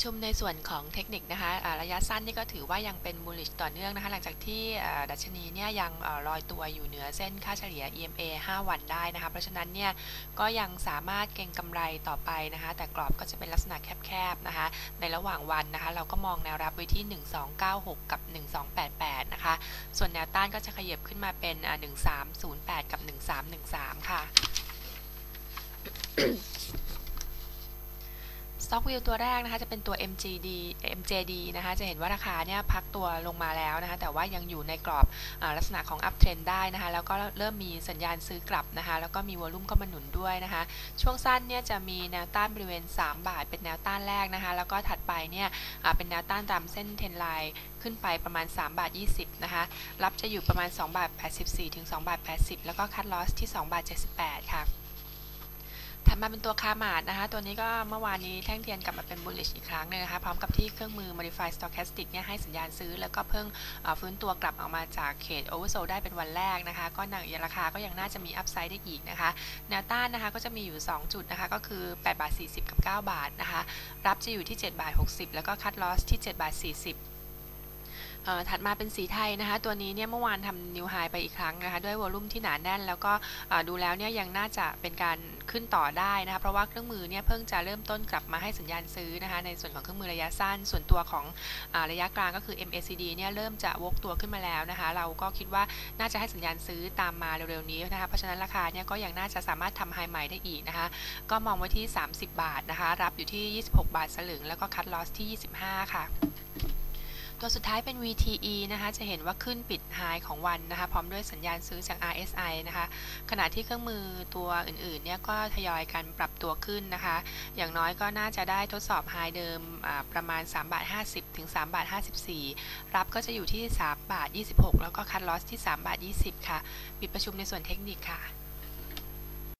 ประชุมในส่วนของเทคนิคนะคะะระยะสั้นนี่ก็ถือว่ายังเป็น bullish ต่อเนื่องนะคะหลังจากที่ดัชนีเนี่ยยังลอยตัวอยู่เหนือเส้นค่าเฉลี่ย EMA 5 วันได้นะคะเพราะฉะนั้นเนี่ยก็ยังสามารถเก็งกำไรต่อไปนะคะแต่กรอบก็จะเป็นลักษณะแคบๆนะคะในระหว่างวันนะคะเราก็มองแนวรับไว้ที่ 1296 กับ 1288 นะคะส่วนแนวต้านก็จะขยับขึ้นมาเป็น 1308 กับ 1313 ค่ะ Stock View ตัวแรกนะคะจะเป็นตัว MGD MJD นะคะจะเห็นว่าราคาเนี่ยพักตัวลงมาแล้วนะคะแต่ว่ายังอยู่ในกรอบอลักษณะของ up trend ได้นะคะแล้วก็เริ่มมีสัญญาณซื้อกลับนะคะแล้วก็มีวอลุ่มก็มาหนุนด้วยนะคะช่วงสั้นเนี่ยจะมีแนวต้านบริเวณ 3 บาท เป็นแนวต้านแรกนะคะแล้วก็ถัดไปเนี่ยเป็นแนวต้านตามเส้นเทนไลน์ขึ้นไปประมาณ 3 บาท 20 นะคะ รับจะอยู่ประมาณ 2 บาท 84 ถึง 2 บาท 80 แล้วก็คัดลอสที่ 2 บาท 78 ค่ะ มาเป็นตัวคาร์มาดนะคะ ตัวนี้ก็เมื่อวานนี้แท่งเทียนกลับมาเป็น bullish อีกครั้งนึงนะคะ พร้อมกับที่เครื่องมือ modify stochastic เนี่ยให้สัญญาณซื้อ แล้วก็เพิ่งฟื้นตัวกลับออกมาจากเขต oversold ได้เป็นวันแรกนะคะ ก็หนังราคาก็ยังน่าจะมี upside ได้อีกนะคะ แนวต้านนะคะก็จะมีอยู่ 2 จุดนะคะ ก็คือ8บาท40 กับ 9 บาทนะคะ รับจะอยู่ที่7บาท60 แล้วก็คัดลอสที่7บาท40 ถัดมาเป็นสีไทยนะคะ ตัวนี้เนี่ยเมื่อวานทำนิวไฮไปอีกครั้งนะคะ ด้วยวอลุ่มที่หนาแน่น แล้วก็ดูแล้วเนี่ยยังน่าจะเป็นการขึ้นต่อได้นะคะเพราะว่าเครื่องมือเนี่ยเพิ่งจะเริ่มต้นกลับมาให้สัญญาณซื้อนะคะ ในส่วนของเครื่องมือระยะสั้น ส่วนตัวของอระยะกลางก็คือ MACD เนี่ยเริ่มจะวกตัวขึ้นมาแล้วนะคะ เราก็คิดว่าน่าจะให้สัญญาณซื้อตามมาเร็วๆนี้นะคะ เพราะฉะนั้นราคาเนี่ยก็ยังน่าจะสามารถทำไฮใหม่ได้อีกนะคะ ก็มองไว้ที่ 30 บาทนะคะ รับอยู่ที่ 26 บาทสลึง แล้วก็คัดลอสที่ 25 ค่ะ ตัวสุดท้ายเป็น VTE นะคะ จะเห็นว่าขึ้นปิดไฮของวันนะคะ พร้อมด้วยสัญญาณซื้อจาก RSI นะคะ ขณะที่เครื่องมือตัวอื่นๆ เนี่ยก็ทยอยกันปรับตัวขึ้นนะคะ อย่างน้อยก็น่าจะได้ทดสอบไฮเดิมประมาณ3บาท50 ถึง3บาท54 รับก็จะอยู่ที่3บาท26 แล้วก็คัดลอสที่3บาท20 ค่ะ ปิดประชุมในส่วนเทคนิคค่ะ